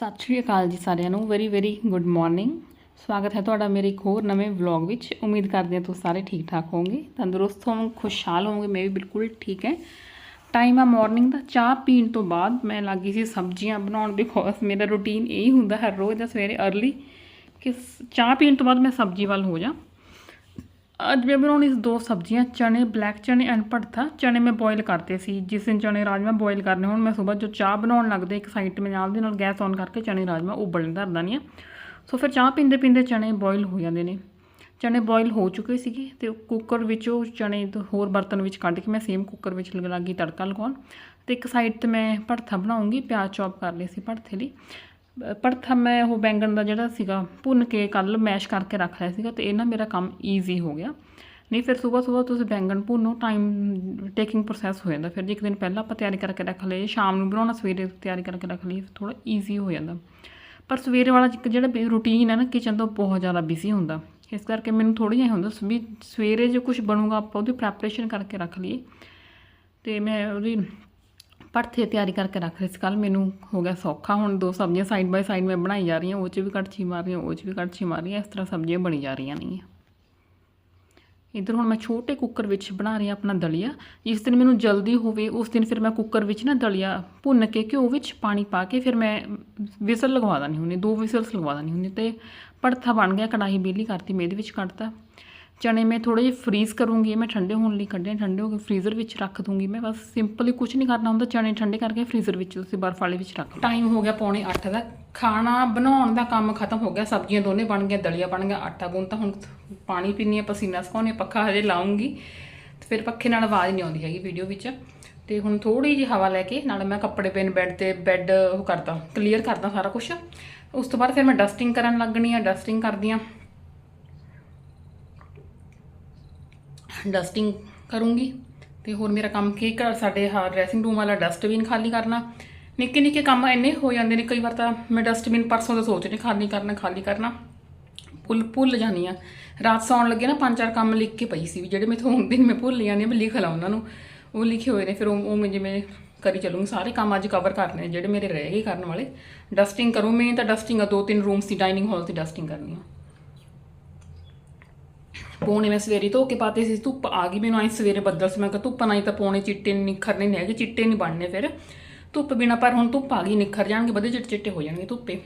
ਸਤਿ ਸ਼੍ਰੀ ਅਕਾਲ ਜੀ ਸਾਰਿਆਂ ਨੂੰ। ਵੈਰੀ ਵੈਰੀ ਗੁੱਡ ਮਾਰਨਿੰਗ ਸਵਾਗਤ ਹੈ ਤੁਹਾਡਾ ਮੇਰੇ ਇੱਕ ਹੋਰ ਨਵੇਂ ਵਲੌਗ ਵਿੱਚ। ਉਮੀਦ ਕਰਦੇ ਹਾਂ ਤੁਸੀਂ ਸਾਰੇ ਠੀਕ ਠਾਕ ਹੋਵੋਗੇ, ਤੰਦਰੁਸਤ ਹੋਵੋਗੇ, ਖੁਸ਼ਹਾਲ ਹੋਵੋਗੇ। ਮੈਂ ਵੀ ਬਿਲਕੁਲ ਠੀਕ ਹੈ। ਟਾਈਮ ਆ ਮਾਰਨਿੰਗ ਦਾ। ਚਾਹ ਪੀਣ ਤੋਂ ਬਾਅਦ ਮੈਂ ਲੱਗੀ ਸੀ ਸਬਜ਼ੀਆਂ ਬਣਾਉਣ। ਬਿਕੋਜ਼ ਮੇਰਾ ਰੁਟੀਨ ਇਹ ਹੁੰਦਾ ਹਰ ਰੋਜ਼ ਦਾ, ਸਵੇਰੇ अर्ਲੀ ਕਿ ਚਾਹ ਪੀਣ ਤੋਂ ਬਾਅਦ ਮੈਂ ਸਬਜ਼ੀ ਵੱਲ ਹੋ ਜਾ। ਅੱਜ ਮੈਂ ਬਣਾਉਣੀ ਸੀ ਦੋ ਸਬਜ਼ੀਆਂ, ਚਨੇ ਬਲੈਕ ਚਨੇ ਐਂਡ ਭੜਥਾ ਚਨੇ ਮੈਂ ਬੋਇਲ ਕਰਤੇ ਸੀ। ਜਿਸ ਦਿਨ ਚਨੇ ਰਾਜਮਾ ਬੋਇਲ ਕਰਨੇ ਹੁਣ, ਮੈਂ ਸਵੇਰ ਜੋ ਚਾਹ ਬਣਾਉਣ ਲੱਗਦੇ ਇੱਕ ਸਾਈਡ ਤੇ ਮੈਂ ਨਾਲ ਦੇ ਨਾਲ ਗੈਸ ਔਨ ਕਰਕੇ ਚਨੇ ਰਾਜਮਾ ਉਬਲਣ ਧਰਦਾ ਨਹੀਂ ਹਾਂ ਸੋ ਫਿਰ ਚਾਹ ਪੀਂਦੇ ਪੀਂਦੇ ਚਨੇ ਬੋਇਲ ਹੋ ਜਾਂਦੇ ਨੇ। ਚਨੇ ਬੋਇਲ ਹੋ ਚੁੱਕੇ ਸੀਗੇ ਤੇ ਕੁੱਕਰ ਵਿੱਚ ਉਹ ਚਨੇ ਤੋਂ ਹੋਰ ਬਰਤਨ ਵਿੱਚ ਕੱਢ ਕੇ ਮੈਂ ਸੇਮ ਕੁੱਕਰ ਵਿੱਚ ਲਗਾ ਲੱਗੀ ਤੜਕਾ ਲਗਾਉਣ। ਤੇ ਇੱਕ ਸਾਈਡ ਤੇ ਮੈਂ ਭੜਥਾ ਬਣਾਉਂਗੀ, ਪਿਆਜ਼ ਚੌਪ ਕਰ ਲਈ ਸੀ ਭੜਥੇ ਲਈ। ਅ, ਮੈਂ ਉਹ ਬੈਂਗਣ ਦਾ ਜਿਹੜਾ ਸੀਗਾ ਭੁੰਨ ਕੇ ਕੱਲ ਮੈਸ਼ ਕਰਕੇ ਰੱਖ ਲਿਆ ਸੀਗਾ ਤੇ ਇਹ ਨਾ ਮੇਰਾ ਕੰਮ ਈਜ਼ੀ ਹੋ ਗਿਆ। ਨਹੀਂ ਫਿਰ ਸਵੇਰ ਸਵੇਰ ਤੁਸੀਂ ਬੈਂਗਣ ਭੁੰਨੋ ਟਾਈਮ ਟੇਕਿੰਗ ਪ੍ਰੋਸੈਸ ਹੋ ਜਾਂਦਾ। ਫਿਰ ਜੇ ਇੱਕ ਦਿਨ ਪਹਿਲਾਂ ਆਪਾਂ ਤਿਆਰੀ ਕਰਕੇ ਰੱਖ ਲਈਏ ਸ਼ਾਮ ਨੂੰ ਬਣਾਉਣਾ ਸਵੇਰੇ ਤਿਆਰੀ ਕਰਕੇ ਰੱਖ ਲਈਏ ਥੋੜਾ ਈਜ਼ੀ ਹੋ ਜਾਂਦਾ। ਪਰ ਸਵੇਰੇ ਵਾਲਾ ਇੱਕ ਜਿਹੜਾ ਰੂਟੀਨ ਹੈ ਨਾ ਕਿਚਨ ਤੋਂ ਬਹੁਤ ਜ਼ਿਆਦਾ ਬਿਜ਼ੀ ਹੁੰਦਾ। ਇਸ ਕਰਕੇ ਮੈਨੂੰ ਥੋੜ੍ਹਾ ਜਿਹਾ ਹੁੰਦਾ ਵੀ ਸਵੇਰੇ ਜੋ ਕੁਝ ਬਣੂਗਾ ਆਪਾਂ ਉਹਦੀ ਪ੍ਰੈਪਰੇਸ਼ਨ ਕਰਕੇ ਰੱਖ ਲਈਏ। ਤੇ ਮੈਂ ਉਹਦੀ ਭੜਥੇ ਤਿਆਰੀ ਕਰਕੇ ਰੱਖ ਰਹੀ ਸੀ। ਕੱਲ ਮੈਨੂੰ ਹੋ ਗਿਆ ਸੌਖਾ। ਹੁਣ ਦੋ ਸਬਜ਼ੀਆਂ ਸਾਈਡ ਬਾਈ ਸਾਈਡ ਮੈਂ ਬਣਾਈ ਜਾ ਰਹੀ ਹਾਂ। ਉਹ 'ਚ ਵੀ ਕੜਛੀ ਮਾਰ ਰਹੀ ਹਾਂ, ਉਹ 'ਚ ਵੀ ਕੜਛੀ ਮਾਰ ਰਹੀ ਹਾਂ। ਇਸ ਤਰ੍ਹਾਂ ਸਬਜ਼ੀਆਂ ਬਣੀ ਜਾ ਰਹੀਆਂ ਨੇ ਇੱਧਰ ਹੁਣ ਮੈਂ ਛੋਟੇ ਕੁੱਕਰ ਵਿੱਚ ਬਣਾ ਰਹੀ ਹਾਂ ਆਪਣਾ ਦਲੀਆ। ਜਿਸ ਦਿਨ ਮੈਨੂੰ ਜਲਦੀ ਹੋਵੇ, ਉਸ ਦਿਨ ਫਿਰ ਮੈਂ ਕੁੱਕਰ ਵਿੱਚ ਨਾ ਦਲੀਆ ਭੁੰਨ ਕੇ ਘਿਓ ਵਿੱਚ ਪਾਣੀ ਪਾ ਕੇ ਫਿਰ ਮੈਂ ਵਿਸਲ ਲਗਵਾ ਦਾਨੀ ਹੁੰਦੀ ਦੋ ਵਿਸਲਸ ਲਗਵਾ ਦਾਨੀ ਹੁੰਦੀ ਤੇ ਭੜਥਾ ਬਣ ਗਿਆ। ਕੜਾਹੀ ਬੇਲੀ ਕਰਤੀ ਮੈਂ ਇਹਦੇ ਵਿੱਚ ਕੱਢਤਾ ਚਣੇ ਮੈਂ ਥੋੜੇ ਜਿਹੇ ਫਰੀਜ਼ ਕਰੂੰਗੀ, ਮੈਂ ਠੰਡੇ ਹੋਣ ਲਈ ਕੱਢੇ ਠੰਡੇ ਹੋ ਕੇ ਫਰੀਜ਼ਰ ਵਿੱਚ ਰੱਖ ਦੂੰਗੀ ਮੈਂ, ਬਸ ਸਿੰਪਲੀ ਕੁਝ ਨਹੀਂ ਕਰਨਾ ਹੁੰਦਾ ਚਣੇ ਠੰਡੇ ਕਰਕੇ ਫਰੀਜ਼ਰ ਵਿੱਚ ਤੁਸੀਂ ਬਰਫ ਵਾਲੇ ਵਿੱਚ ਰੱਖ ਟਾਈਮ ਹੋ ਗਿਆ ਪੌਣੇ 8 ਦਾ, ਖਾਣਾ ਬਣਾਉਣ ਦਾ ਕੰਮ ਖਤਮ ਹੋ ਗਿਆ, ਸਬਜ਼ੀਆਂ ਦੋਨੇ ਬਣ ਗਈਆਂ, ਦਲੀਆ ਬਣ ਗਿਆ, ਆਟਾ ਗੁੰਨ ਤਾਂ ਹੁਣ ਪਾਣੀ ਪੀਣੀ ਹੈ, ਪਸੀਨਾ ਸੁਕਾਉਣੇ ਪੱਖਾ ਹਜੇ ਲਾਉਂਗੀ ਤੇ ਫਿਰ ਪੱਖੇ ਨਾਲ ਆਵਾਜ਼ ਨਹੀਂ ਆਉਂਦੀ ਹੈਗੀ ਵੀਡੀਓ ਵਿੱਚ, ਤੇ ਹੁਣ ਥੋੜੀ ਜਿਹੀ ਹਵਾ ਲੈ ਕੇ ਨਾਲ ਮੈਂ ਕੱਪੜੇ ਪੈਨ ਬੈੱਡ ਤੇ ਬੈੱਡ ਉਹ ਕਰਦਾ ਕਲੀਅਰ ਕਰਦਾ ਸਾਰਾ ਕੁਝ ਉਸ ਤੋਂ ਬਾਅਦ ਫਿਰ ਮੈਂ ਡਸਟਿੰਗ ਕਰਨ ਲੱਗਣੀ ਆ ਡਸਟਿੰਗ ਕਰਦੀ ਆ ਡਸਟਿੰਗ ਕਰੂੰਗੀ ਤੇ ਹੋਰ ਮੇਰਾ ਕੰਮ ਕੀ ਕਰ ਸਾਡੇ ਹਾਂ ਡਰੈਸਿੰਗ ਰੂਮ ਵਾਲਾ ਡਸਟਬਿਨ ਖਾਲੀ ਕਰਨਾ। ਨਿੱਕੇ ਨਿੱਕੇ ਕੰਮ ਇੰਨੇ ਹੋ ਜਾਂਦੇ ਨੇ, ਕਈ ਵਾਰ ਤਾਂ ਮੈਂ ਡਸਟਬਿਨ ਪਰਸੋਂ ਦਾ ਸੋਚ ਰਹੀ ਖਾਲੀ ਕਰਨਾ ਖਾਲੀ ਕਰਨਾ। ਭੁੱਲ ਭੁੱਲ ਜਾਨੀ ਆ ਰਾਤ ਸੌਣ ਲੱਗੇ ਨਾ ਪੰਜ ਚਾਰ ਕੰਮ ਲਿਖ ਕੇ ਪਈ ਸੀ ਵੀ ਜਿਹੜੇ ਮੈਥੋਂ ਹੁੰਦੇ ਨੇ ਮੈਂ ਭੁੱਲ ਜਾਂਦੀ ਆ ਮੈਂ ਲਿਖ ਲਾ ਉਹਨਾਂ ਨੂੰ। ਉਹ ਲਿਖੇ ਹੋਏ ਨੇ, ਫਿਰ ਉਹ ਉਹ ਮੈਂ ਜਿਵੇਂ ਕਰੀ ਚੱਲੂੰਗੀ। ਸਾਰੇ ਕੰਮ ਅੱਜ ਕਵਰ ਕਰਨੇ ਨੇ ਜਿਹੜੇ ਮੇਰੇ ਰਹਿ ਗਏ ਕਰਨ ਵਾਲੇ। ਡਸਟਿੰਗ ਕਰੂੰ, ਮੈਂ ਤਾਂ ਡਸਟਿੰਗ ਆ, ਦੋ ਤਿੰਨ ਰੂਮਸ ਦੀ ਡਾਈਨਿੰਗ ਹਾਲ ਦੀ ਡਸਟਿੰਗ ਕਰਨੀ ਆ। ਪੌਣੇ ਮੈਂ ਸਵੇਰੇ ਧੋ ਕੇ ਪਾਤੇ ਸੀ, ਧੁੱਪ ਆ ਗਈ ਮੈਨੂੰ, ਐ ਸਵੇਰੇ ਬੱਦਲ ਸੀ। ਮੈਂ ਕਿਹਾ ਧੁੱਪ ਨਹੀਂ ਤਾਂ ਪੌਣੇ ਚਿੱਟੇ ਨਿਖਰਨੇ ਨਹੀਂ ਹੈਗੇ, ਚਿੱਟੇ ਨਹੀਂ ਬਣਨੇ ਫਿਰ। ਧੁੱਪ ਬਿਨਾ, ਪਰ ਹੁਣ ਧੁੱਪ ਆ ਗਈ, ਨਿਖਰ ਜਾਣਗੇ, ਵਧੇ ਚਿੱਟੇ ਚਿੱਟੇ ਹੋ ਜਾਣਗੇ ਧੁੱਪੇ।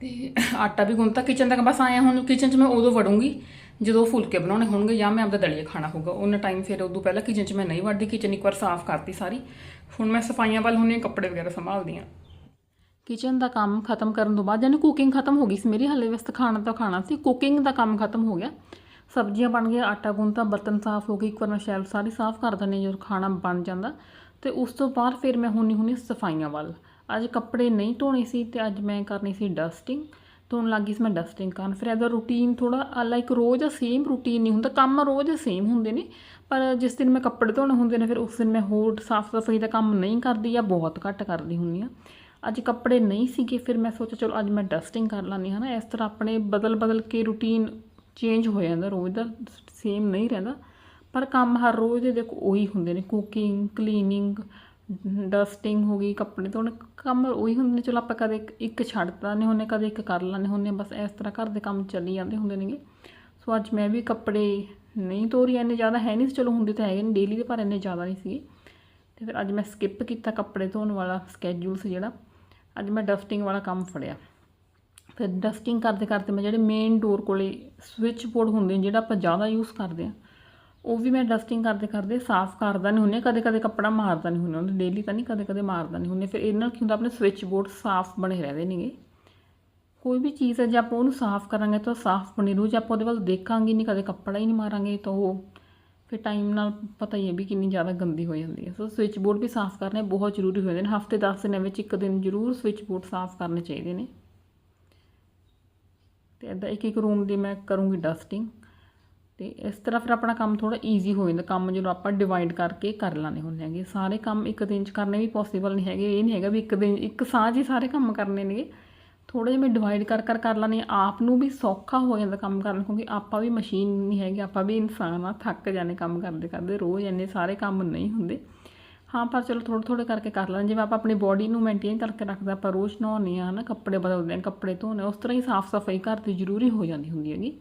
ਤੇ ਆਟਾ ਵੀ ਗੁੰਨਤਾ ਕਿਚਨ ਤੱਕ, ਬਸ ਆਇਆ ਹੁਣ ਕਿਚਨ 'ਚ ਮੈਂ ਉਦੋਂ ਵੜੂੰਗੀ, ਜਦੋਂ ਫੁਲਕੇ ਬਣਾਉਣੇ ਹੋਣਗੇ ਜਾਂ ਮੈਂ ਆਪਦਾ ਦਲੀਆ ਖਾਣਾ ਹੋਊਗਾ। ਉਹਨਾਂ ਟਾਈਮ ਫਿਰ ਉਦੋਂ ਪਹਿਲਾਂ ਕਿਚਨ 'ਚ ਮੈਂ ਨਹੀਂ ਵੜਦੀ ਕਿਚਨ ਇੱਕ ਵਾਰ ਸਾਫ਼ ਕਰਤੀ ਸਾਰੀ। ਹੁਣ ਮੈਂ ਸਫਾਈਆਂ ਵੱਲ ਹੁੰਨੀ ਕੱਪੜੇ ਵਗੈਰਾ ਸੰਭਾਲਦੀ ਹਾਂ। ਕਿਚਨ ਦਾ ਕੰਮ ਖਤਮ ਕਰਨ ਤੋਂ ਬਾਅਦ, ਯਾਨੀ ਕੁਕਿੰਗ ਖਤਮ ਹੋ ਗਈ ਸੀ ਮੇਰੀ, ਹਲੇ ਵਸਤ ਖਾਣਾ ਤਾਂ ਖਾਣਾ ਸੀ ਕੁਕਿੰਗ ਦਾ ਕੰਮ ਖਤਮ ਹੋ ਗਿਆ। ਸਬਜ਼ੀਆਂ ਬਣ ਗਈਆਂ, ਆਟਾ ਗੁੰਨਤਾ, ਬਰਤਨ ਸਾਫ਼ ਹੋ ਗਏ, ਇੱਕ ਵਾਰ ਮੈਂ ਸ਼ੈਲਫ ਸਾਰੀ ਸਾਫ਼ ਕਰ ਦਿੰਦੀ ਜਦੋਂ ਖਾਣਾ ਬਣ ਜਾਂਦਾ। ਤੇ ਉਸ ਤੋਂ ਬਾਅਦ ਫਿਰ ਮੈਂ ਹੁੰਨੀ ਹੁੰਨੀ ਸਫਾਈਆਂ ਵੱਲ। ਅੱਜ ਕੱਪੜੇ ਨਹੀਂ ਧੋਣੇ ਸੀ ਤੇ ਅੱਜ ਮੈਂ ਕਰਨੀ ਸੀ ਡਸਟਿੰਗ ਧੋਣ ਲੱਗੀ ਸੀ ਮੈਂ ਡਸਟਿੰਗ ਕਰਨ। ਫਿਰ ਇਹਦਾ ਰੂਟੀਨ ਥੋੜਾ ਲਾਈਕ ਰੋਜ਼ ਸੇਮ ਰੂਟੀਨ ਨਹੀਂ ਹੁੰਦਾ, ਕੰਮ ਰੋਜ਼ ਸੇਮ ਹੁੰਦੇ ਨੇ। ਪਰ ਜਿਸ ਦਿਨ ਮੈਂ ਕੱਪੜੇ ਧੋਣੇ ਹੁੰਦੇ ਨੇ, ਫਿਰ ਉਸ ਦਿਨ ਮੈਂ ਹੋਰ ਸਾਫ਼ ਸਫ਼ਾਈ ਦਾ ਕੰਮ ਨਹੀਂ ਕਰਦੀ ਜਾਂ ਬਹੁਤ ਘੱਟ ਕਰਦੀ ਹੁੰਦੀ ਆ ਅੱਜ ਕੱਪੜੇ ਨਹੀਂ ਸੀਗੇ ਫਿਰ ਮੈਂ ਸੋਚਿਆ ਚਲੋ ਅੱਜ ਮੈਂ ਡਸਟਿੰਗ ਕਰ ਲਾਂਦੀ ਹਾਂ ਨਾ ਇਸ ਤਰ੍ਹਾਂ ਆਪਣੇ ਬਦਲ ਬਦਲ ਕੇ ਰੂਟੀਨ ਚੇਂਜ ਹੋ ਜਾਂਦਾ ਰੋਜ਼ ਦਾ ਸੇਮ ਨਹੀਂ ਰਹਿੰਦਾ। ਪਰ ਕੰਮ ਹਰ ਰੋਜ਼ ਦੇ ਦੇਖੋ ਉਹੀ ਹੁੰਦੇ ਨੇ ਕੁਕਿੰਗ ਕਲੀਨਿੰਗ ਡਸਟਿੰਗ ਹੋ ਗਈ ਕੱਪੜੇ ਧੋਣ ਕੰਮ ਉਹੀ ਹੁੰਦੇ ਨੇ। ਚਲੋ ਆਪਾਂ ਕਦੇ ਇੱਕ- ਇੱਕ ਛੱਡਦਾ ਨਹੀਂ ਹੁੰਦੇ ਕਦੇ ਇੱਕ ਕਰ ਲੈਂਦੇ ਹੁੰਦੇ ਹਾਂ, ਬਸ ਇਸ ਤਰ੍ਹਾਂ ਘਰ ਦੇ ਕੰਮ ਚੱਲੀ ਜਾਂਦੇ ਹੁੰਦੇ ਨੇਗੇ। ਸੋ ਅੱਜ ਮੈਂ ਵੀ ਕੱਪੜੇ ਨਹੀਂ ਧੋ ਰਹੀ ਇੰਨੇ ਜ਼ਿਆਦਾ ਹੈ ਨਹੀਂ ਸੀ। ਚਲੋ ਹੁੰਦੇ ਤਾਂ ਹੈਗੇ ਨੇ ਡੇਲੀ ਦੇ ਪਰ ਇੰਨੇ ਜ਼ਿਆਦਾ ਨਹੀਂ ਸੀਗੇ। ਤੇ ਫਿਰ ਅੱਜ ਮੈਂ ਸਕਿਪ ਕੀਤਾ ਕੱਪੜੇ ਧੋਣ ਵਾਲਾ ਸਕੇਜੂਲ ਸੀ ਜਿਹੜਾ। ਅੱਜ ਮੈਂ ਡਸਟਿੰਗ ਵਾਲਾ ਕੰਮ ਫੜਿਆ। ਫਿਰ ਡਸਟਿੰਗ ਕਰਦੇ ਕਰਦੇ ਮੈਂ ਜਿਹੜੇ ਮੇਨ ਡੋਰ ਕੋਲੇ ਸਵਿਚ ਬੋਰਡ ਹੁੰਦੇ ਜਿਹੜਾ ਆਪਾਂ ਜ਼ਿਆਦਾ ਯੂਜ਼ ਕਰਦੇ ਆ, ਉਹ ਵੀ ਮੈਂ ਡਸਟਿੰਗ ਕਰਦੇ ਕਰਦੇ ਸਾਫ਼ ਕਰਦਾ ਨਹੀਂ ਹੁੰਨੇ ਕਦੇ ਕਦੇ ਕੱਪੜਾ ਮਾਰਦਾ ਨਹੀਂ ਹੁੰਨੇ ਉਹਨੂੰ ਡੇਲੀ ਤਾਂ ਨਹੀਂ ਕਦੇ ਕਦੇ ਮਾਰਦਾ ਨਹੀਂ ਹੁੰਨੇ ਫਿਰ ਇਹਦੇ ਨਾਲ ਕੀ ਹੁੰਦਾ, ਆਪਣੇ ਸਵਿਚ ਬੋਰਡ ਸਾਫ਼ ਬਣੇ ਰਹਿੰਦੇ ਨੇਗੇ। ਕੋਈ ਵੀ ਚੀਜ਼ ਹੈ, ਜੇ ਆਪਾਂ ਉਹਨੂੰ ਸਾਫ਼ ਕਰਾਂਗੇ ਤਾਂ ਸਾਫ਼ ਬਣੀ ਰਹੂ। ਜੇ ਆਪਾਂ ਉਹਦੇ ਵੱਲ ਦੇਖਾਂਗੇ ਨਹੀਂ ਕਦੇ ਕੱਪੜਾ ਹੀ ਨਹੀਂ ਮਾਰਾਂਗੇ ਤਾਂ ਉਹ ਫਿਰ ਟਾਈਮ ਨਾਲ ਪਤਾ ਹੀ ਹੈ ਵੀ ਕਿੰਨੀ ਜ਼ਿਆਦਾ ਗੰਦੀ ਹੋ ਜਾਂਦੀ ਹੈ। ਸੋ ਸਵਿਚ ਬੋਰਡ ਵੀ ਸਾਫ਼ ਕਰਨੇ ਬਹੁਤ ਜ਼ਰੂਰੀ ਹੋ ਜਾਂਦੇ ਨੇ। ਹਫ਼ਤੇ 10 ਦਿਨਾਂ ਵਿੱਚ ਇੱਕ ਦਿਨ ਜ਼ਰੂਰ ਸਵਿਚ ਬੋਰਡ ਸਾਫ਼ ਕਰਨੇ ਚਾਹੀਦੇ ਨੇ। ਤੇ ਇੱਦਾਂ ਇੱਕ ਇੱਕ ਰੂਮ ਦੀ ਮੈਂ ਕਰੂੰਗੀ ਡਸਟਿੰਗ ਤੇ ਇਸ ਤਰ੍ਹਾਂ ਫਿਰ ਆਪਣਾ ਕੰਮ ਥੋੜਾ ਈਜ਼ੀ ਹੋ ਜਾਂਦਾ। ਕੰਮ ਜਦੋਂ ਆਪਾਂ ਡਿਵਾਈਡ ਕਰਕੇ ਕਰ ਲਾਣੇ ਹੁੰਦੇ ਹੈਗੇ। ਸਾਰੇ ਕੰਮ ਇੱਕ ਦਿਨ 'ਚ ਕਰਨੇ ਵੀ ਪੋਸੀਬਲ ਨਹੀਂ ਹੈਗੇ। ਇਹ ਨਹੀਂ ਹੈਗਾ ਵੀ ਇੱਕ ਦਿਨ, ਇੱਕ ਸਾਂਝ ਹੀ ਸਾਰੇ ਕੰਮ ਕਰਨੇ ਨੇਗੇ। ਥੋੜੇ ਜਿਹਾ ਮੈਂ ਡਿਵਾਈਡ ਕਰ ਕਰ ਕਰ ਲਾਂਦੀ ਹਾਂ। ਆਪ ਨੂੰ ਵੀ ਸੌਖਾ ਹੋ ਜਾਂਦਾ ਕੰਮ ਕਰਨ ਕਿਉਂਕਿ ਆਪਾਂ ਵੀ ਮਸ਼ੀਨ ਨਹੀਂ ਹੈਗੇ, ਆਪਾਂ ਵੀ ਇਨਸਾਨ ਆ, ਥੱਕ ਜਾਂਦੇ ਕੰਮ ਕਰਦੇ ਕਰਦੇ ਰੋਜ਼ ਇੰਨੇ ਸਾਰੇ ਕੰਮ ਨਹੀਂ ਹੁੰਦੇ। ਹਾਂ, ਪਰ ਚਲੋ ਥੋੜ੍ਹੇ ਥੋੜ੍ਹੇ ਕਰਕੇ ਕਰ ਲੈਂਦੇ ਜਿਵੇਂ ਆਪਾਂ ਆਪਣੀ ਬੋਡੀ ਨੂੰ ਮੇਨਟੇਨ ਕਰਕੇ ਰੱਖਦੇ ਆਪਾਂ ਰੋਜ਼ ਨਹਾਉਂਦੇ ਆ ਨਾ ਕੱਪੜੇ ਬਦਲਦੇ ਆ ਕੱਪੜੇ ਧੋਣੇ ਉਸ ਤਰ੍ਹਾਂ ਹੀ ਸਾਫ਼ ਸਫ਼ਾਈ ਘਰ ਦੀ ਜ਼ਰੂਰੀ ਹੋ ਜਾਂਦੀ ਹੁੰਦੀ ਹੈਗੀ।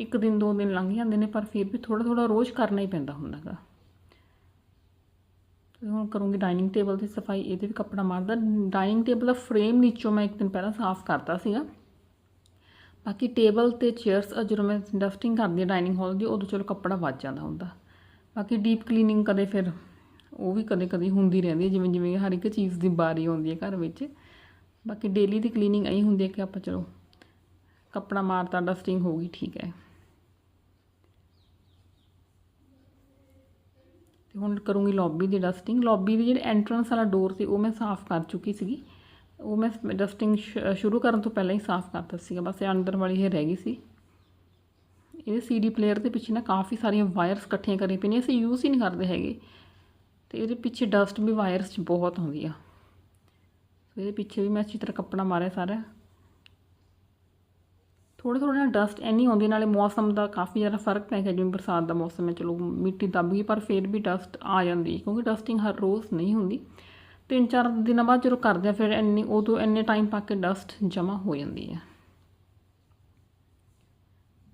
ਇੱਕ ਦਿਨ, ਦੋ ਦਿਨ ਲੰਘ ਜਾਂਦੇ ਨੇ, ਪਰ ਫਿਰ ਵੀ ਥੋੜ੍ਹਾ ਥੋੜ੍ਹਾ ਰੋਜ਼ ਕਰਨਾ ਹੀ ਪੈਂਦਾ ਹੁੰਦਾ ਗਾ ਹੁਣ ਕਰੂੰਗੀ ਡਾਈਨਿੰਗ ਟੇਬਲ ਦੀ ਸਫ਼ਾਈ, ਇਹਦੇ ਵੀ ਕੱਪੜਾ ਮਾਰਦਾ। ਡਾਈਨਿੰਗ ਟੇਬਲ ਦਾ ਫਰੇਮ ਨੀਚੋਂ ਮੈਂ ਇੱਕ ਦਿਨ ਪਹਿਲਾਂ ਸਾਫ਼ ਕਰਤਾ ਸੀਗਾ। ਬਾਕੀ ਟੇਬਲ ਤੇ ਚੇਅਰਸ ਜਦੋਂ ਮੈਂ ਡਸਟਿੰਗ ਕਰਦੀ ਹਾਂ ਡਾਈਨਿੰਗ ਹਾਲ ਦੀ, ਉਦੋਂ ਚਲੋ ਕੱਪੜਾ ਵੱਜ ਜਾਂਦਾ ਹੁੰਦਾ। ਬਾਕੀ ਡੀਪ ਕਲੀਨਿੰਗ ਕਦੇ ਫਿਰ ਉਹ ਵੀ ਕਦੇ ਕਦੇ ਹੁੰਦੀ ਰਹਿੰਦੀ ਹੈ, ਜਿਵੇਂ ਜਿਵੇਂ ਹਰ ਇੱਕ ਚੀਜ਼ ਦੀ ਬਾਰੀ ਆਉਂਦੀ ਹੈ ਘਰ ਵਿੱਚ। ਬਾਕੀ ਡੇਲੀ ਦੀ ਕਲੀਨਿੰਗ ਐਂ ਹੁੰਦੀ ਹੈ ਕਿ ਆਪਾਂ ਚਲੋ ਕੱਪੜਾ ਮਾਰਤਾ ਡਸਟਿੰਗ ਹੋ ਗਈ, ਠੀਕ ਹੈ। ਤੇ ਹੁਣ ਕਰੂੰਗੀ ਲੌਬੀ ਦੀ ਡਸਟਿੰਗ ਲੌਬੀ ਦੀ ਜਿਹੜੀ ਐਂਟਰੈਂਸ ਵਾਲਾ ਡੋਰ ਸੀ, ਉਹ ਮੈਂ ਸਾਫ਼ ਕਰ ਚੁੱਕੀ ਸੀਗੀ। ਉਹ ਮੈਂ ਡਸਟਿੰਗ ਸ਼ੁਰੂ ਕਰਨ ਤੋਂ ਪਹਿਲਾਂ ਹੀ ਸਾਫ਼ ਕਰਤਾ ਸੀਗਾ, ਬਸ ਇਹ ਅੰਦਰ ਵਾਲੀ ਇਹ ਰਹਿ ਗਈ ਸੀ। ਇਹ ਸੀਡੀ ਪਲੇਅਰ ਦੇ ਪਿੱਛੇ ਨਾ ਕਾਫੀ ਸਾਰੀਆਂ ਵਾਇਰਸ ਇਕੱਠੀਆਂ ਕਰੀ ਪਈਆਂ ਅਸੀਂ ਯੂਜ਼ ਹੀ ਨਹੀਂ ਕਰਦੇ ਹੈਗੇ। ਤੇ ਇਹਦੇ ਪਿੱਛੇ ਡਸਟ ਵੀ ਵਾਇਰਸ 'ਚ ਬਹੁਤ ਆਉਂਦੀ ਆ ਸੋ ਇਹਦੇ ਪਿੱਛੇ ਵੀ ਮੈਂ ਅੱਛੀ ਤਰ੍ਹਾਂ ਕੱਪੜਾ ਮਾਰਿਆ ਸਾਰਾ। ਥੋੜ੍ਹੇ ਥੋੜ੍ਹੇ ਨਾਲ ਡਸਟ ਇੰਨੀ ਆਉਂਦੀ ਨਾਲੇ ਮੌਸਮ ਦਾ ਕਾਫੀ ਜ਼ਿਆਦਾ ਫ਼ਰਕ ਪੈ ਗਿਆ, ਜਿਵੇਂ ਬਰਸਾਤ ਦਾ ਮੌਸਮ ਹੈ, ਚਲੋ ਮਿੱਟੀ ਦੱਬ ਗਈ, ਪਰ ਫਿਰ ਵੀ ਡਸਟ ਆ ਜਾਂਦੀ ਕਿਉਂਕਿ ਡਸਟਿੰਗ ਹਰ ਰੋਜ਼ ਨਹੀਂ ਹੁੰਦੀ। ਤਿੰਨ ਚਾਰ ਦਿਨਾਂ ਬਾਅਦ ਜਦੋਂ ਕਰਦੇ ਆ ਫਿਰ ਇੰਨੀ, ਉਦੋਂ ਇੰਨੇ ਟਾਈਮ ਪਾ ਕੇ ਡਸਟ ਜਮ੍ਹਾਂ ਹੋ ਜਾਂਦੀ ਹੈ।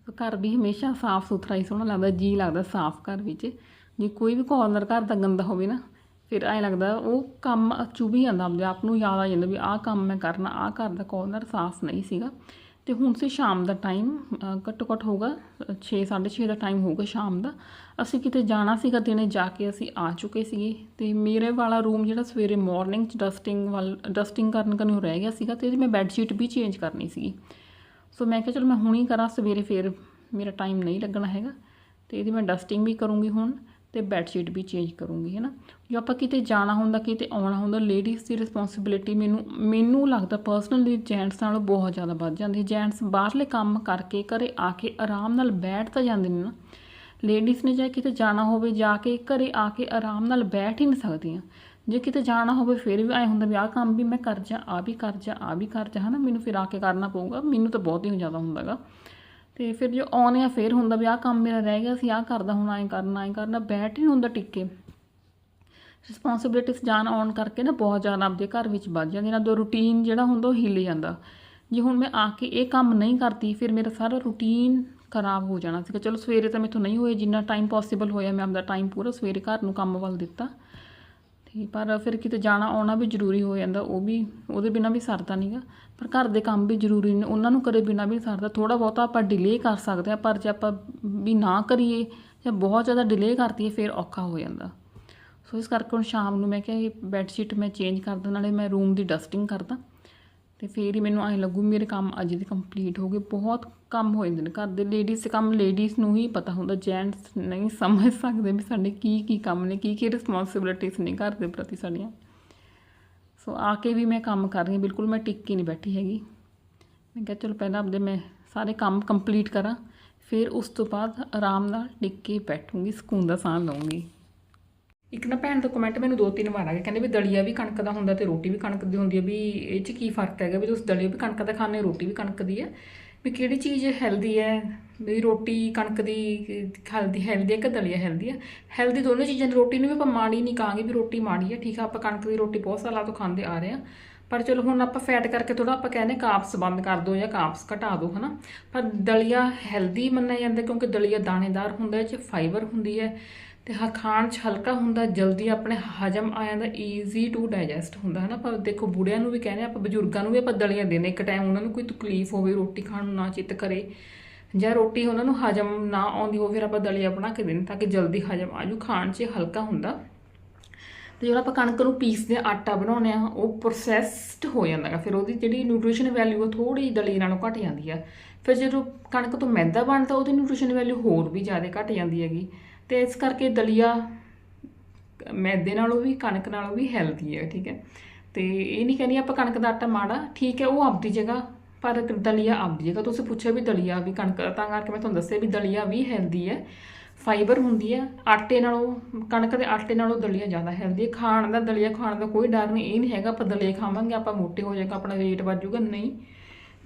ਸੋ ਘਰ ਵੀ ਹਮੇਸ਼ਾ ਸਾਫ਼ ਸੁਥਰਾ ਹੀ ਸੋਹਣਾ ਲੱਗਦਾ, ਜੀ ਲੱਗਦਾ ਸਾਫ਼ ਘਰ ਵਿੱਚ। ਜੇ ਕੋਈ ਵੀ ਕੋਰਨਰ ਘਰ ਦਾ ਗੰਦਾ ਹੋਵੇ ਨਾ, ਫਿਰ ਐਂ ਲੱਗਦਾ ਉਹ ਕੰਮ ਚੁਭੀ ਜਾਂਦਾ ਆਪਣੇ ਆਪ ਨੂੰ ਯਾਦ ਆ ਜਾਂਦਾ ਵੀ ਆਹ ਕੰਮ ਮੈਂ ਕਰਨਾ, ਆਹ ਘਰ ਦਾ ਕੋਰਨਰ ਸਾਫ਼ ਨਹੀਂ ਸੀਗਾ। ਤੇ ਹੁਣ ਸੀ ਸ਼ਾਮ ਦਾ ਟਾਈਮ ਘੱਟੋ ਘੱਟ ਹੋਊਗਾ 6 6:30 ਦਾ ਟਾਈਮ ਹੋਊਗਾ ਸ਼ਾਮ ਦਾ। ਅਸੀਂ ਕਿਤੇ ਜਾਣਾ ਸੀਗਾ ਦਿਨੇ ਜਾ ਕੇ ਅਸੀਂ ਆ ਚੁੱਕੇ ਸੀਗੇ। ਤੇ ਮੇਰੇ ਵਾਲਾ ਰੂਮ ਜਿਹੜਾ ਸਵੇਰੇ ਮਾਰਨਿੰਗ ਚ ਡਸਟਿੰਗ ਵੱਲ ਡਸਟਿੰਗ ਕਰਨ ਕਨੂੰ ਰਹਿ ਗਿਆ ਸੀਗਾ ਤੇ ਇਹਦੀ ਮੈਂ ਬੈੱਡ ਸ਼ੀਟ ਵੀ ਚੇਂਜ ਕਰਨੀ ਸੀਗੀ। ਸੋ ਮੈਂ ਕਿਹਾ ਚਲੋ ਮੈਂ ਹੁਣੀ ਕਰਾਂ, ਸਵੇਰੇ ਫੇਰ ਮੇਰਾ ਟਾਈਮ ਨਹੀਂ ਲੱਗਣਾ ਹੈਗਾ। ਤੇ ਇਹਦੀ ਮੈਂ ਡਸਟਿੰਗ ਵੀ ਕਰੂੰਗੀ ਹੁਣ। ਤੇ ਬੈੱਡਸ਼ੀਟ ਵੀ ਚੇਂਜ ਕਰੂੰਗੀ ਹੈ ਨਾ ਜੋ ਆਪਾਂ ਕਿਤੇ ਜਾਣਾ ਹੁੰਦਾ, ਕਿਤੇ ਆਉਣਾ ਹੁੰਦਾ ਲੇਡੀਜ਼ ਦੀ ਰਿਸਪੌਂਸਿਬਿਲਿਟੀ ਮੈਨੂੰ ਮੈਨੂੰ ਲੱਗਦਾ ਪਰਸਨਲੀ ਜੈਂਟਸ ਨਾਲੋਂ ਬਹੁਤ ਜ਼ਿਆਦਾ ਵੱਧ ਜਾਂਦੀ। ਜੈਂਟਸ ਬਾਹਰਲੇ ਕੰਮ ਕਰਕੇ ਘਰੇ ਆ ਕੇ ਆਰਾਮ ਨਾਲ ਬੈਠ ਤਾਂ ਜਾਂਦੇ ਨੇ ਨਾ। ਲੇਡੀਜ਼ ਨੇ ਜੇ ਕਿਤੇ ਜਾਣਾ ਹੋਵੇ, ਜਾ ਕੇ ਘਰੇ ਆ ਕੇ ਆਰਾਮ ਨਾਲ ਬੈਠ ਹੀ ਨਹੀਂ ਸਕਦੀਆਂ। ਜੇ ਕਿਤੇ ਜਾਣਾ ਹੋਵੇ, ਫਿਰ ਵੀ ਐ ਹੁੰਦਾ ਵੀ ਆਹ ਕੰਮ ਵੀ ਮੈਂ ਕਰ ਜਾ ਆ ਵੀ ਕਰ ਜਾ ਆ ਵੀ ਕਰ ਜਾ, ਹਨਾ? ਮੈਨੂੰ ਫਿਰ ਆ ਕੇ ਕਰਨਾ ਪਊਗਾ। ਮੈਨੂੰ ਤਾਂ ਬਹੁਤ ਹੀ ਜ਼ਿਆਦਾ ਹੁੰਦਾਗਾ ਤੇ ਫਿਰ ਜੋ ਆਉਣੇ ਆ, ਫਿਰ ਹੁੰਦਾ ਵੀ ਆਹ ਕੰਮ ਮੇਰਾ ਰਹਿ ਗਿਆ ਸੀ ਆਹ ਕਰਦਾ, ਹੁਣ ਐਂ ਕਰਨਾ ਐਂ ਕਰਨਾ, ਬੈਠ ਹੀ ਨਹੀਂ ਹੁੰਦਾ ਟਿੱਕੇ। ਰਿਸਪੌਂਸਿਬਿਲਿਟੀਜ਼ ਜਾਣ ਆਉਣ ਕਰਕੇ ਨਾ ਬਹੁਤ ਜ਼ਿਆਦਾ ਆਪਦੇ ਘਰ ਵਿੱਚ ਵੱਧ ਜਾਂਦੀ, ਨਾ ਦੋ ਰੂਟੀਨ ਜਿਹੜਾ ਹੁੰਦਾ ਉਹ ਹਿੱਲ ਜਾਂਦਾ। ਜੇ ਹੁਣ ਮੈਂ ਆ ਕੇ ਇਹ ਕੰਮ ਨਹੀਂ ਕਰਦੀ, ਫਿਰ ਮੇਰਾ ਸਾਰਾ ਰੂਟੀਨ ਖਰਾਬ ਹੋ ਜਾਣਾ ਸੀਗਾ। ਚਲੋ ਸਵੇਰੇ ਤਾਂ ਮੇਥੋਂ ਨਹੀਂ ਹੋਏ ਜਿੰਨਾ ਟਾਈਮ ਪੋਸੀਬਲ ਹੋਇਆ, ਮੈਂ ਆਪਦਾ ਟਾਈਮ ਪੂਰਾ ਸਵੇਰੇ ਘਰ ਨੂੰ ਕੰਮ ਵੱਲ ਦਿੱਤਾ। ਤੇ ਪਰ ਫਿਰ ਕਿਤੇ ਜਾਣਾ ਆਉਣਾ ਵੀ ਜ਼ਰੂਰੀ ਹੋ ਜਾਂਦਾ, ਉਹ ਵੀ, ਉਹਦੇ ਬਿਨਾ ਵੀ ਸਰਦਾ ਨਹੀਂਗਾ ਪਰ ਘਰ ਦੇ ਕੰਮ ਵੀ ਜ਼ਰੂਰੀ ਨੇ, ਉਹਨਾਂ ਨੂੰ ਕਰੇ ਬਿਨਾ ਵੀ ਨਹੀਂ ਸਰਦਾ। ਥੋੜਾ ਬਹੁਤਾ ਆਪਾਂ ਡਿਲੇ ਕਰ ਸਕਦੇ ਆ ਪਰ ਜੇ ਆਪਾਂ ਵੀ ਨਾ ਕਰੀਏ ਜਾਂ ਬਹੁਤ ਜ਼ਿਆਦਾ ਡਿਲੇ ਕਰਤੀਏ, ਫਿਰ ਔਖਾ ਹੋ ਜਾਂਦਾ। ਸੋ ਇਸ ਕਰਕੇ ਹੁਣ ਸ਼ਾਮ ਨੂੰ ਮੈਂ ਕਿਹਾ ਇਹ ਬੈੱਡ ਸ਼ੀਟ ਮੈਂ ਚੇਂਜ ਕਰ ਦੇਣ ਨਾਲੇ ਮੈਂ ਰੂਮ ਦੀ ਡਸਟਿੰਗ ਕਰਦਾ। ਤੇ ਫਿਰ ਹੀ ਮੈਨੂੰ ਐਂ ਲੱਗੂ ਮੇਰੇ ਕੰਮ ਅੱਜ ਦੇ ਕੰਪਲੀਟ ਹੋ ਗਏ, ਬਹੁਤ ਕੰਮ ਹੋ ਜਾਂਦੇ ਨੇ। ਘਰ ਦੇ ਲੇਡੀਜ਼ ਦੇ ਕੰਮ ਲੇਡੀਜ਼ ਨੂੰ ਹੀ ਪਤਾ ਹੁੰਦਾ ਜੈਂਟਸ ਨਹੀਂ ਸਮਝ ਸਕਦੇ ਵੀ ਸਾਡੇ ਕੀ ਕੀ ਕੰਮ ਨੇ, ਕੀ ਕੀ ਰਿਸਪੌਂਸਿਬਿਲਿਟੀਜ਼ ਨੇ ਘਰ ਦੇ ਪ੍ਰਤੀ ਸਾਡੀਆਂ। ਸੋ ਆ ਕੇ ਵੀ ਮੈਂ ਕੰਮ ਕਰ ਰਹੀ ਹਾਂ, ਬਿਲਕੁਲ ਮੈਂ ਟਿੱਕ ਕੇ ਨਹੀਂ ਬੈਠੀ ਹੈਗੀ। ਮੈਂ ਕਿਹਾ ਚਲੋ ਪਹਿਲਾਂ ਆਪਦੇ ਮੈਂ ਸਾਰੇ ਕੰਮ ਕੰਪਲੀਟ ਕਰਾਂ, ਫਿਰ ਉਸ ਤੋਂ ਬਾਅਦ ਆਰਾਮ ਨਾਲ ਟਿੱਕ ਕੇ ਬੈਠੂੰਗੀ, ਸਕੂਨ ਦਾ ਸਾਹ ਲਵਾਂਗੀ ਇੱਕ ਨਾ ਭੈਣ ਦਾ ਕਮੈਂਟ ਮੈਨੂੰ ਦੋ ਤਿੰਨ ਵਾਰ ਆ ਗਿਆ ਕਹਿੰਦੇ ਵੀ ਦਲੀਆ ਵੀ ਕਣਕ ਦਾ ਹੁੰਦਾ ਤੇ ਰੋਟੀ ਵੀ ਕਣਕ ਦੀ ਹੁੰਦੀ ਹੈ ਵੀ ਇਹ 'ਚ ਕੀ ਫ਼ਰਕ ਹੈਗਾ? ਵੀ ਤੁਸੀਂ ਦਲੀਆ ਵੀ ਕਣਕ ਦਾ ਖਾਂਦੇ ਹੋ ਰੋਟੀ ਵੀ ਕਣਕ ਦੀ ਹੈ ਵੀ ਕਿਹੜੀ ਚੀਜ਼ ਹੈਲਦੀ ਹੈ? ਵੀ ਰੋਟੀ ਕਣਕ ਦੀ ਹੈਲਦੀ ਹੈਲਦੀ ਹੈ ਕਿ ਦਲੀਆ ਹੈਲਦੀ ਹੈ ਹੈਲਦੀ ਦੋਨੋਂ ਚੀਜ਼ਾਂ ਨੇ ਰੋਟੀ ਨੂੰ ਵੀ ਆਪਾਂ ਮਾੜੀ ਨਹੀਂ ਕਹਾਂਗੇ ਵੀ ਰੋਟੀ ਮਾੜੀ ਹੈ ਠੀਕ ਆ, ਆਪਾਂ ਕਣਕ ਦੀ ਰੋਟੀ ਬਹੁਤ ਸਾਲਾਂ ਤੋਂ ਖਾਂਦੇ ਆ ਰਹੇ ਆ। ਪਰ ਚਲੋ ਹੁਣ ਆਪਾਂ ਫੈਟ ਕਰਕੇ ਥੋੜਾ ਆਪਾਂ ਕਹਿੰਦੇ ਕਾਪਸ ਬੰਦ ਕਰ ਦਿਓ ਜਾਂ ਕਾਪਸ ਘਟਾ ਦਿਓ, ਹਨਾ? ਪਰ ਦਲੀਆ ਹੈਲਦੀ ਮੰਨਿਆ ਜਾਂਦਾ ਕਿਉਂਕਿ ਦਲੀਆ ਦਾਣੇਦਾਰ ਹੁੰਦਾ ਇਹ 'ਚ ਫਾਈਬਰ ਹੁੰਦੀ ਹੈ। ਤੇ ਹ, ਖਾਣ 'ਚ ਹਲਕਾ ਹੁੰਦਾ, ਜਲਦੀ ਆਪਣੇ ਹਜਮ ਆ ਜਾਂਦਾ ਈਜ਼ੀ ਟੂ ਡਾਈਜੈਸਟ ਹੁੰਦਾ ਹੈ ਨਾ ਪਰ ਦੇਖੋ, ਬੁੜਿਆਂ ਨੂੰ ਵੀ ਕਹਿੰਦੇ ਆਪਾਂ ਬਜ਼ੁਰਗਾਂ ਨੂੰ ਵੀ ਆਪਾਂ ਦਲੀਆਂ ਦੇਣੇ ਇੱਕ ਟਾਈਮ ਉਹਨਾਂ ਨੂੰ ਕੋਈ ਤਕਲੀਫ ਹੋਵੇ, ਰੋਟੀ ਖਾਣ ਨੂੰ ਨਾ ਚਿੱਤ ਕਰੇ, ਜਾਂ ਰੋਟੀ ਉਹਨਾਂ ਨੂੰ ਹਜਮ ਨਾ ਆਉਂਦੀ ਹੋਵੇ, ਫਿਰ ਆਪਾਂ ਦਲੀਆ ਬਣਾ ਕੇ ਦੇਣ ਤਾਂ ਕਿ ਜਲਦੀ ਹਜਮ ਆ ਆਜੂ ਖਾਣ 'ਚ ਹਲਕਾ ਹੁੰਦਾ। ਤੇ ਜਦੋਂ ਆਪਾਂ ਕਣਕ ਨੂੰ ਪੀਸਦੇ ਆ, ਆਟਾ ਬਣਾਉਂਦੇ ਆ, ਉਹ ਪ੍ਰੋਸੈਸਡ ਹੋ ਜਾਂਦਾ ਗਾ, ਫਿਰ ਉਹਦੀ ਜਿਹੜੀ ਨਿਊਟ੍ਰੀਸ਼ਨ ਵੈਲਿਊ ਉਹ ਥੋੜੀ ਦਲੀ ਨਾਲੋਂ ਘਟ ਜਾਂਦੀ ਆ। ਫਿਰ ਜਦੋਂ ਕਣਕ ਤੋਂ ਮੈਦਾ ਬਣਦਾ, ਉਹਦੀ ਨਿਊਟ੍ਰੀਸ਼ਨ ਵੈਲਿਊ ਹੋਰ ਵੀ ਜ਼ਿਆਦਾ ਘਟ ਜਾਂਦੀ ਹੈਗੀ। ਤੇ ਇਸ ਕਰਕੇ ਦਲੀਆ ਮੈਦੇ ਨਾਲੋਂ ਵੀ, ਕਣਕ ਨਾਲੋਂ ਵੀ ਹੈਲਦੀ ਹੈ, ਠੀਕ ਹੈ। ਤੇ ਇਹ ਨਹੀਂ ਕਹਿੰਦੀ ਆਪਾਂ ਕਣਕ ਦਾ ਆਟਾ ਮਾੜਾ, ਠੀਕ ਹੈ, ਉਹ ਆਪਦੀ ਜਗ੍ਹਾ, ਪਰ ਦਲੀਆ ਆਪਦੀ ਜਗ੍ਹਾ। ਤੁਸੀਂ ਪੁੱਛਿਆ ਵੀ ਦਲੀਆ ਵੀ ਕਣਕ ਤਾਂ ਕਰਕੇ ਮੈਂ ਤੁਹਾਨੂੰ ਦੱਸਿਆ ਵੀ ਦਲੀਆ ਵੀ ਹੈਲਦੀ ਹੈ। ਫਾਈਬਰ ਹੁੰਦੀ ਹੈ, ਆਟੇ ਨਾਲੋਂ, ਕਣਕ ਦੇ ਆਟੇ ਨਾਲੋਂ ਦਲੀਆ ਜ਼ਿਆਦਾ ਹੈਲਦੀ ਹੈ। ਖਾਣ ਦਾ, ਦਲੀਆ ਖਾਣ ਦਾ ਕੋਈ ਡਰ ਨਹੀਂ, ਇਹ ਨਹੀਂ ਹੈਗਾ ਆਪਾਂ ਦਲੀਆ ਖਾਵਾਂਗੇ, ਆਪਾਂ ਮੋਟੇ ਹੋ ਜਾਏਗਾ, ਆਪਣਾ weight ਵੱਜੂਗਾ ਨਹੀਂ।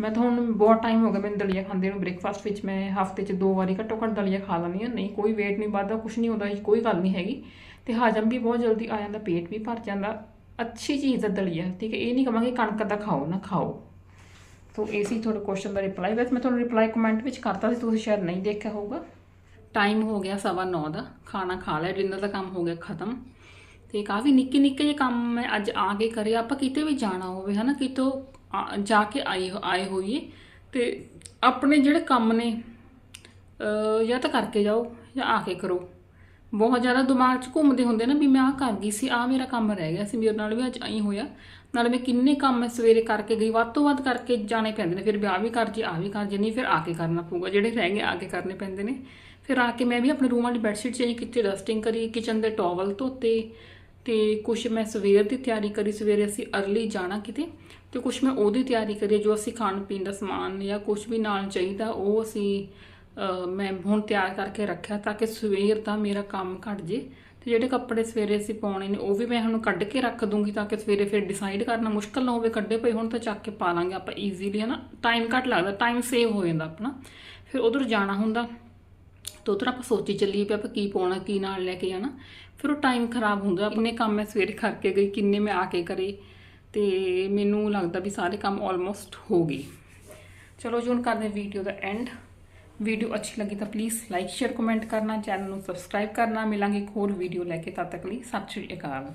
ਮੈਂ ਤਾਂ ਹੁਣ ਬਹੁਤ ਟਾਈਮ ਹੋ ਗਿਆ ਮੈਨੂੰ ਦਲੀਆ ਖਾਂਦੇ ਨੂੰ ਬ੍ਰੇਕਫਾਸਟ ਵਿੱਚ ਮੈਂ ਹਫ਼ਤੇ 'ਚ ਦੋ ਵਾਰੀ ਘੱਟੋ ਘੱਟ ਦਲੀਆ ਖਾ ਲੈਂਦੀ ਹਾਂ। ਨਹੀਂ, ਕੋਈ weight ਨਹੀਂ ਵੱਧਦਾ ਕੁਝ ਨਹੀਂ ਹੁੰਦਾ, ਕੋਈ ਗੱਲ ਨਹੀਂ ਹੈਗੀ। ਤੇ ਹਜਮ ਵੀ ਬਹੁਤ ਜਲਦੀ ਆ ਜਾਂਦਾ, ਪੇਟ ਵੀ ਭਰ ਜਾਂਦਾ। ਅੱਛੀ ਚੀਜ਼ ਹੈ ਦਲੀਆ, ਠੀਕ ਹੈ, ਇਹ ਨਹੀਂ ਕਹਾਂਗੇ ਕਣਕ ਦਾ ਖਾਓ, ਨਾ ਖਾਓ। ਸੋ, ਇਹ ਸੀ ਤੁਹਾਡੇ ਕੁਐਸਚਨ ਦਾ ਰਿਪਲਾਈ ਵੈਸੇ ਮੈਂ ਤੁਹਾਨੂੰ ਰਿਪਲਾਈ ਕਮੈਂਟ ਵਿੱਚ ਕਰਤਾ ਸੀ, ਤੁਸੀਂ ਸ਼ਾਇਦ ਨਹੀਂ ਦੇਖਿਆ ਹੋਊਗਾ। ਟਾਈਮ ਹੋ ਗਿਆ ਸਵਾ ਨੌ ਦਾ, ਖਾਣਾ ਖਾ ਲਿਆ ਡਿਨਰ ਦਾ ਕੰਮ ਹੋ ਗਿਆ ਖਤਮ। ਤੇ ਕਾਫੀ ਨਿੱਕੇ ਨਿੱਕੇ ਜਿਹੇ ਕੰਮ ਮੈਂ ਅੱਜ ਆ ਕੇ ਕਰੇ, ਆਪਾਂ ਕਿਤੇ ਵੀ ਜਾਣਾ ਹੋਵੇ, ਹਨਾ, ਕਿਤੋਂ ਜਾ ਕੇ ਆਏ ਆਏ ਹੋਈਏ ਤੇ ਆਪਣੇ ਜਿਹੜੇ ਕੰਮ ਨੇ ਜਾਂ ਤਾਂ ਕਰਕੇ ਜਾਓ ਜਾਂ ਆ ਕੇ ਕਰੋ। ਬਹੁਤ ਜ਼ਿਆਦਾ ਦਿਮਾਗ 'ਚ ਘੁੰਮਦੇ ਹੁੰਦੇ ਨਾ ਵੀ ਮੈਂ ਆਹ ਕਰ ਗਈ ਸੀ, ਆਹ ਮੇਰਾ ਕੰਮ ਰਹਿ ਗਿਆ ਸੀ ਮੇਰੇ ਨਾਲ ਵੀ ਅੱਜ ਐਂ ਹੋਇਆ। ਨਾਲੇ ਮੈਂ ਕਿੰਨੇ ਕੰਮ ਮੈਂ ਸਵੇਰੇ ਕਰਕੇ ਗਈ, ਵੱਧ ਤੋਂ ਵੱਧ ਕਰਕੇ ਜਾਣੇ ਪੈਂਦੇ ਨੇ, ਫਿਰ ਵਿਆਹ ਵੀ ਕਰ ਜੇ ਆ ਵੀ ਕਰ ਜੇ, ਨਹੀਂ ਫਿਰ ਆ ਕੇ ਕਰਨਾ ਪਊਗਾ। ਜਿਹੜੇ ਰਹਿ ਗਏ, ਆ ਕੇ ਕਰਨੇ ਪੈਂਦੇ ਨੇ। ਫਿਰ ਆ ਕੇ ਮੈਂ ਵੀ ਆਪਣੇ ਰੂਮ ਵਾਲੀ ਬੈੱਡਸ਼ੀਟ ਚੇਂਜ ਕੀਤੀ ਡਸਟਿੰਗ ਕਰੀ ਕਿਚਨ ਦੇ ਟਾਵਲ ਧੋਤੇ ਤੇ ਕੁਝ ਮੈਂ ਸਵੇਰ ਦੀ ਤਿਆਰੀ ਕਰੀ, ਸਵੇਰੇ ਅਸੀਂ ਅਰਲੀ ਜਾਣਾ ਕਿਤੇ ਤੇ ਕੁਝ ਮੈਂ ਉਹਦੀ ਤਿਆਰੀ ਕਰੀ, ਜੋ ਅਸੀਂ ਖਾਣ ਪੀਣ ਦਾ ਸਮਾਨ ਜਾਂ ਕੁਝ ਵੀ ਨਾਲ ਚਾਹੀਦਾ, ਉਹ ਅਸੀਂ ਮੈਂ ਹੁਣ ਤਿਆਰ ਕਰਕੇ ਰੱਖਿਆ ਤਾਂ ਕਿ ਸਵੇਰ ਦਾ ਮੇਰਾ ਕੰਮ ਘਟ ਜੇ ਤੇ ਜਿਹੜੇ ਕੱਪੜੇ ਸਵੇਰੇ ਅਸੀਂ ਪਾਉਣੇ ਨੇ, ਉਹ ਵੀ ਮੈਂ ਹੁਣ ਕੱਢ ਕੇ ਰੱਖ ਦੂੰਗੀ ਤਾਂ ਕਿ ਸਵੇਰੇ ਫਿਰ ਡਿਸਾਈਡ ਕਰਨਾ ਮੁਸ਼ਕਲ ਨਾ ਹੋਵੇ, ਕੱਢੇ ਪਏ ਹੁਣ ਤਾਂ ਚੱਕ ਕੇ ਪਾ ਲਾਂਗੇ ਆਪਾਂ ਈਜ਼ੀਲੀ ਹਨਾ ਟਾਈਮ ਘੱਟ ਲੱਗਦਾ ਟਾਈਮ ਸੇਵ ਹੋ ਜਾਂਦਾ ਆਪਣਾ। ਫਿਰ ਉਧਰ ਜਾਣਾ ਹੁੰਦਾ। ਤਾਂ ਉਧਰ ਆਪਾਂ ਸੋਚੀ ਚੱਲੀਏ ਵੀ ਆਪਾਂ ਕੀ ਪਾਉਣਾ, ਕੀ ਨਾਲ ਲੈ ਕੇ ਜਾਣਾ। ਫਿਰ ਉਹ ਟਾਈਮ ਖਰਾਬ ਹੁੰਦਾ। ਆਪਣੇ ਕੰਮ ਮੈਂ ਸਵੇਰੇ ਕਰਕੇ ਗਈ, ਕਿੰਨੇ ਮੈਂ ਆ ਕੇ ਕਰੇ। ਤੇ ਮੈਨੂੰ ਲੱਗਦਾ ਵੀ ਸਾਰੇ ਕੰਮ ਆਲਮੋਸਟ ਹੋ ਗਏ। ਚਲੋ ਜੀ, ਹੁਣ ਕਰਦੇ ਵੀਡੀਓ ਦਾ ਐਂਡ ਵੀਡੀਓ ਅੱਛੀ ਲੱਗੀ ਤਾਂ ਪਲੀਜ਼ ਲਾਈਕ ਸ਼ੇਅਰ ਕਮੈਂਟ ਕਰਨਾ। ਚੈਨਲ ਨੂੰ ਸਬਸਕ੍ਰਾਈਬ ਕਰਨਾ। ਮਿਲਾਂਗੇ ਇੱਕ ਹੋਰ ਵੀਡੀਓ ਲੈ ਕੇ। ਤਦ ਤੱਕ ਲਈ ਸਤਿ ਸ਼੍ਰੀ ਅਕਾਲ।